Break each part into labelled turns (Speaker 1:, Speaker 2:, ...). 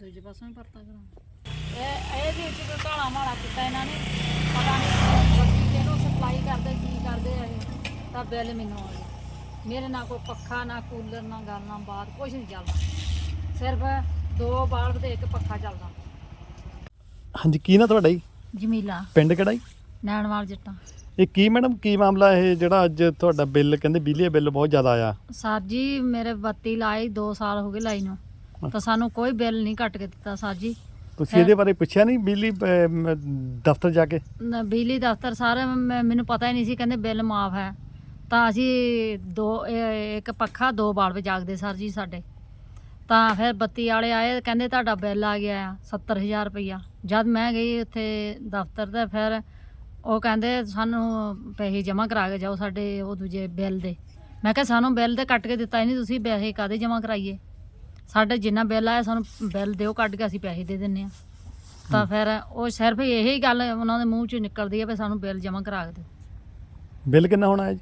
Speaker 1: ਦੂਜੇ ਪਾਸੋਂ ਵੀ ਪਰਤਾ ਕਰਾਂ। ਇਹ ਇਹ ਵਿੱਚ ਕੋਈ ਕਾਲਾ ਮਾਲਾ ਕੀਤਾ ਇਹਨਾਂ ਨੇ। ਪਤਾ ਨਹੀਂ ਕਿਹਨੂੰ ਸਪਲਾਈ ਕਰਦੇ ਕੀ ਕਰਦੇ ਆ ਇਹ। ਤਾਂ ਬਿੱਲ ਮੈਨੂੰ ਆ ਗਿਆ ਮੇਰੇ ਨਾਲ ਕੋਈ ਪੱਖਾ ਨਾ ਕੂਲਰ ਨਾ ਗੱਲ ਨਾ ਬਾਤ ਕੁਝ ਨਹੀਂ ਚੱਲਦਾ। ਸਿਰਫ ਦੋ ਬਾਲਬ ਤੇ ਇੱਕ ਪੱਖਾ ਚੱਲਦਾ।
Speaker 2: ਹਾਂਜੀ ਕੀ ਨਾ ਤੁਹਾਡਾ ਜੀ?
Speaker 1: ਜਮੀਲਾ।
Speaker 2: ਪਿੰਡ ਕਿਹੜਾ ਜੀ?
Speaker 1: ਨੈਣਵਾਲ ਜੱਟਾਂ।
Speaker 2: ਇਹ ਕੀ ਮੈਡਮ ਕੀ ਮਾਮਲਾ ਇਹ ਜਿਹੜਾ ਅੱਜ ਤੁਹਾਡਾ ਬਿੱਲ ਕਹਿੰਦੇ ਬਿਜਲੀ ਦਾ ਬਿੱਲ ਬਹੁਤ ਜ਼ਿਆਦਾ ਆਇਆ?
Speaker 1: ਸਰ ਜੀ ਮੇਰੇ ਬੱਤੀ ਲਾਈ 2 ਸਾਲ ਹੋ ਗਏ ਲਾਈ ਨੂੰ। ਤਾਂ ਸਾਨੂੰ ਕੋਈ ਬਿੱਲ ਨਹੀਂ ਕੱਟ ਕੇ ਦਿੱਤਾ ਸਰ ਜੀ।
Speaker 2: ਤੁਸੀਂ ਇਹਦੇ ਬਾਰੇ ਪੁੱਛਿਆ ਨਹੀਂ ਬਿਜਲੀ ਦਫ਼ਤਰ ਜਾ ਕੇ?
Speaker 1: ਨ- ਬਿਜਲੀ ਦਫ਼ਤਰ ਸਾਰੇ ਮੈਨੂੰ ਪਤਾ ਹੀ ਨਹੀਂ ਸੀ ਕਹਿੰਦੇ ਬਿੱਲ ਮਾਫ ਹੈ। ਤਾਂ ਅਸੀਂ ਦੋ ਇੱਕ ਪੱਖਾ ਦੋ ਬਾਲਬ ਜਾਗਦੇ ਸਰ ਜੀ ਸਾਡੇ। ਤਾਂ ਫਿਰ ਬੱਤੀ ਵਾਲੇ ਆਏ ਕਹਿੰਦੇ ਤੁਹਾਡਾ ਬਿੱਲ ਆ ਗਿਆ ਆ 70000 ਰੁਪਈਆ। ਜਦ ਮੈਂ ਗਈ ਉੱਥੇ ਦਫ਼ਤਰ ਤੇ ਫਿਰ ਉਹ ਕਹਿੰਦੇ ਸਾਨੂੰ ਪੈਸੇ ਜਮ੍ਹਾਂ ਕਰਾ ਕੇ ਜਾਓ ਸਾਡੇ ਉਹ ਦੂਜੇ ਬਿੱਲ ਦੇ। ਮੈਂ ਕਿਹਾ ਸਾਨੂੰ ਬਿੱਲ ਤੇ ਕੱਟ ਕੇ ਦਿੱਤਾ ਹੀ ਨਹੀਂ ਤੁਸੀਂ ਪੈਸੇ ਕਾਦੇ ਜਮ੍ਹਾਂ ਕਰਾਈਏ? ਸਾਡੇ ਜਿੰਨਾ ਬਿੱਲ ਆਇਆ ਸਾਨੂੰ ਬਿੱਲ ਦਿਓ ਕੱਢ ਕੇ ਅਸੀਂ ਪੈਸੇ ਦੇ ਦਿੰਨੇ ਆ। ਤਾਂ ਫਿਰ ਉਹ ਸਿਰਫ ਇਹੀ ਗੱਲ ਉਹਨਾਂ ਦੇ ਮੂੰਹ ਚੋਂ ਨਿਕਲਦੀ ਹੈ ਵੀ ਸਾਨੂੰ ਬਿੱਲ ਜਮ੍ਹਾਂ ਕਰਾ ਕੇ ਦਿਓ।
Speaker 2: ਬਿੱਲ ਕਿੰਨਾ ਹੋਣਾ ਹੈ ਜੀ?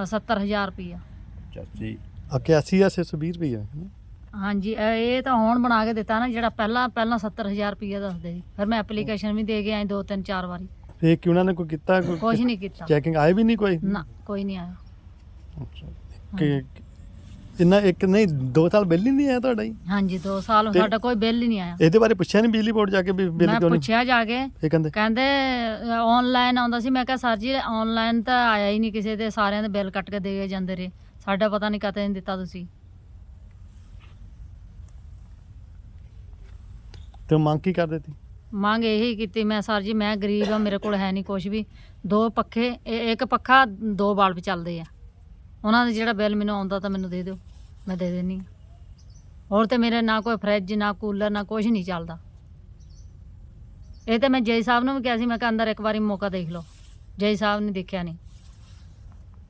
Speaker 1: ਅਹ 70000 ਰੁਪਈਆ।
Speaker 2: ਚਾਚੀ 81620 ਰੁਪਏ
Speaker 1: ਹਾਂਜੀ ਇਹ ਇਹ ਤਾਂ ਹੁਣ ਬਣਾ ਕੇ ਦਿੱਤਾ ਨਾ ਜਿਹੜਾ ਪਹਿਲਾਂ ਪਹਿਲਾਂ 70000 ਰੁਪਈਆ ਦੱਸਦੇ ਸੀ। ਫਿਰ ਮੈਂ ਐਪਲੀਕੇਸ਼ਨ ਵੀ ਦੇ ਕੇ ਆਈ ਦੋ ਤਿੰਨ ਚਾਰ ਵਾਰੀ।
Speaker 2: ਇਹ ਕਿ ਉਹਨਾਂ ਨੇ ਕੋਈ ਕੀਤਾ? ਕੋਈ
Speaker 1: ਕੁਝ ਨਹੀਂ ਕੀਤਾ।
Speaker 2: ਚੈਕਿੰਗ ਆਏ ਵੀ ਨਹੀਂ ਕੋਈ?
Speaker 1: ਨਾ ਕੋਈ ਨਹੀਂ ਆਇਆ।
Speaker 2: ਕਿ ਇੰਨਾ ਇੱਕ ਨਹੀਂ ਦੋ ਸਾਲ ਬਿੱਲ ਹੀ ਨਹੀਂ ਆਇਆ ਤੁਹਾਡਾ ਜੀ?
Speaker 1: ਹਾਂਜੀ 2 ਸਾਲ
Speaker 2: ਤੇ-
Speaker 1: ਸਾਡਾ ਕੋਈ ਬਿੱਲ ਹੀ ਨਹੀਂ ਆਇਆ।
Speaker 2: ਇਹਦੇ ਬਾਰੇ ਪੁੱਛਿਆ ਨਹੀਂ ਬਿਜਲੀ ਬੋਰਡ ਜਾ ਕੇ ਵੀ ਬਿੱਲ
Speaker 1: ਮੈਂ
Speaker 2: ਕਿਉਂ ਨਹੀਂ?
Speaker 1: ਪੁੱਛਿਆ ਜਾ ਕੇ।
Speaker 2: ਇਹ ਕਹਿੰਦੇ
Speaker 1: ਕਹਿੰਦੇ ਆਨਲਾਈਨ ਆਉਂਦਾ ਸੀ ਮੈਂ ਕਿਹਾ ਸਰ ਜੀ ਆਨਲਾਈਨ ਤਾਂ ਆਇਆ ਹੀ ਨਹੀਂ ਕਿਸੇ ਦੇ ਸਾਰਿਆਂ ਦੇ ਬਿੱਲ ਕੱਟ ਕੇ ਦੇ ਜਾਂਦੇ ਰਹੇ। ਸਾਡਾ ਪਤਾ ਨਹੀਂ ਕਦੇ ਨਹੀਂ ਦਿੱਤਾ ਤੁਸੀਂ।
Speaker 2: ਤੇ ਉਹ ਮੰਗ ਕੀ ਕਰਦੇ ਸੀ
Speaker 1: ਮੰਗ ਇਹੀ ਕੀਤੀ ਮੈਂ ਸਰ ਜੀ ਮੈਂ ਗਰੀਬ ਆ ਮੇਰੇ ਕੋਲ ਹੈ ਨਹੀਂ ਕੁਝ ਵੀ। ਦੋ ਪੱਖੇ ਇਹ- ਇੱਕ ਪੱਖਾ ਦੋ ਬਲਬ ਚੱਲਦੇ ਆ। ਉਹਨਾਂ ਦਾ ਜਿਹੜਾ ਬਿੱਲ ਮੈਨੂੰ ਆਉਂਦਾ ਤਾਂ ਮੈਨੂੰ ਦੇ ਦਿਓ। ਮੈਂ ਦੇ ਦੇਣੀ ਹੋਰ ਤੇ ਮੇਰੇ ਨਾ ਕੋਈ ਫਰਿੱਜ ਨਾ ਕੂਲਰ ਨਾ ਕੁਝ ਨਹੀਂ ਚੱਲਦਾ। ਇਹ ਤੇ ਮੈਂ ਜੈ ਸਾਹਿਬ ਨੂੰ ਵੀ ਕਿਹਾ ਸੀ ਮੈਂ ਕਿਹਾ ਅੰਦਰ ਇੱਕ ਵਾਰੀ ਮੌਕਾ ਦੇਖ ਲਓ। ਜੈ ਸਾਹਿਬ ਨੇ ਦੇਖਿਆ ਨਹੀਂ।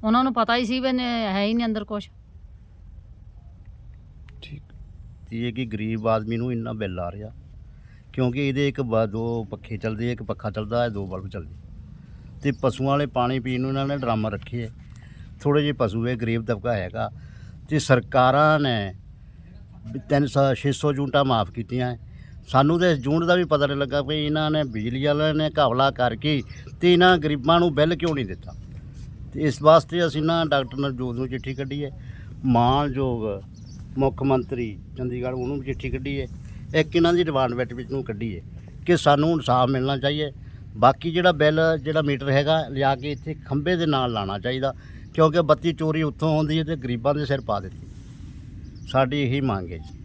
Speaker 1: ਉਹਨਾਂ ਨੂੰ ਪਤਾ ਹੀ ਸੀ ਵੀ ਹੈ ਹੀ ਨਹੀਂ ਅੰਦਰ ਕੁਝ
Speaker 3: ਇਹ ਹੈ ਕਿ ਗਰੀਬ ਆਦਮੀ ਨੂੰ ਇੰਨਾ ਬਿੱਲ ਆ ਰਿਹਾ। ਕਿਉਂਕਿ ਇਹਦੇ ਇੱਕ ਬ- ਦੋ ਪੱਖੇ ਚੱਲਦੇ ਇੱਕ ਪੱਖਾ ਚੱਲਦਾ ਹੈ, ਦੋ ਬਲਬ ਚੱਲਦੇ ਤੇ ਪਸ਼ੂਆਂ ਵਾਲੇ ਪਾਣੀ ਪੀਣ ਨੂੰ ਇਹਨਾਂ ਨੇ ਡਰਮ ਰੱਖੇ ਹੈ ਥੋੜੇ ਜਿਹੇ ਪਸ਼ੂ ਹੈ ਗਰੀਬ ਤਬਕਾ ਹੈਗਾ। ਤੇ ਸਰਕਾਰਾਂ ਨੇ ਵੀ ਤਿੰਨ ਸੌ 600 ਯੂਨਿਟਾਂ ਮਾਫ ਕੀਤੀਆਂ। ਸਾਨੂੰ ਤੇ ਇਸ ਯੂਨਿਟ ਦਾ ਵੀ ਪਤਾ ਨਹੀਂ ਲੱਗਾ ਵੀ ਇਹਨਾਂ ਨੇ ਬਿਜਲੀ ਵਾਲਿਆਂ ਨੇ ਘਾਵਲਾ ਕਰਕੇ ਤੇ ਇਹਨਾਂ ਗਰੀਬਾਂ ਨੂੰ ਬਿੱਲ ਕਿਉਂ ਨਹੀਂ ਦਿੱਤਾ। ਤੇ ਇਸ ਵਾਸਤੇ ਅਸੀਂ ਨਾ ਡਾਕਟਰ ਨਵਜੋਤ ਨੂੰ ਚਿੱਠੀ ਕੱਢੀ ਹੈ। ਮਾਨਯੋਗ ਮੁੱਖ ਮੰਤਰੀ ਚੰਡੀਗੜ੍ਹ, ਉਹਨੂੰ ਵੀ ਚਿੱਠੀ ਕੱਢੀ ਹੈ। ਇੱਕ ਇਹਨਾਂ ਦੀ ਡਿਪਾਰਟਮੈਂਟ ਵਿੱਚ ਨੂੰ ਕੱਢੀਏ ਕਿ ਸਾਨੂੰ ਇਨਸਾਫ ਮਿਲਣਾ ਚਾਹੀਏ। ਬਾਕੀ ਜਿਹੜਾ ਬਿੱਲ, ਜਿਹੜਾ ਮੀਟਰ ਹੈਗਾ, ਲਿਆ ਕੇ ਇੱਥੇ ਖੰਭੇ ਦੇ ਨਾਲ ਲਾਣਾ ਚਾਹੀਦਾ, ਕਿਉਂਕਿ ਬੱਤੀ ਚੋਰੀ ਉੱਥੋਂ ਆਉਂਦੀ ਹੈ ਤੇ ਗਰੀਬਾਂ ਦੇ ਸਿਰ ਪਾ ਦਿੱਤੀ। ਸਾਡੀ ਇਹੀ ਮੰਗ ਹੈ ਜੀ।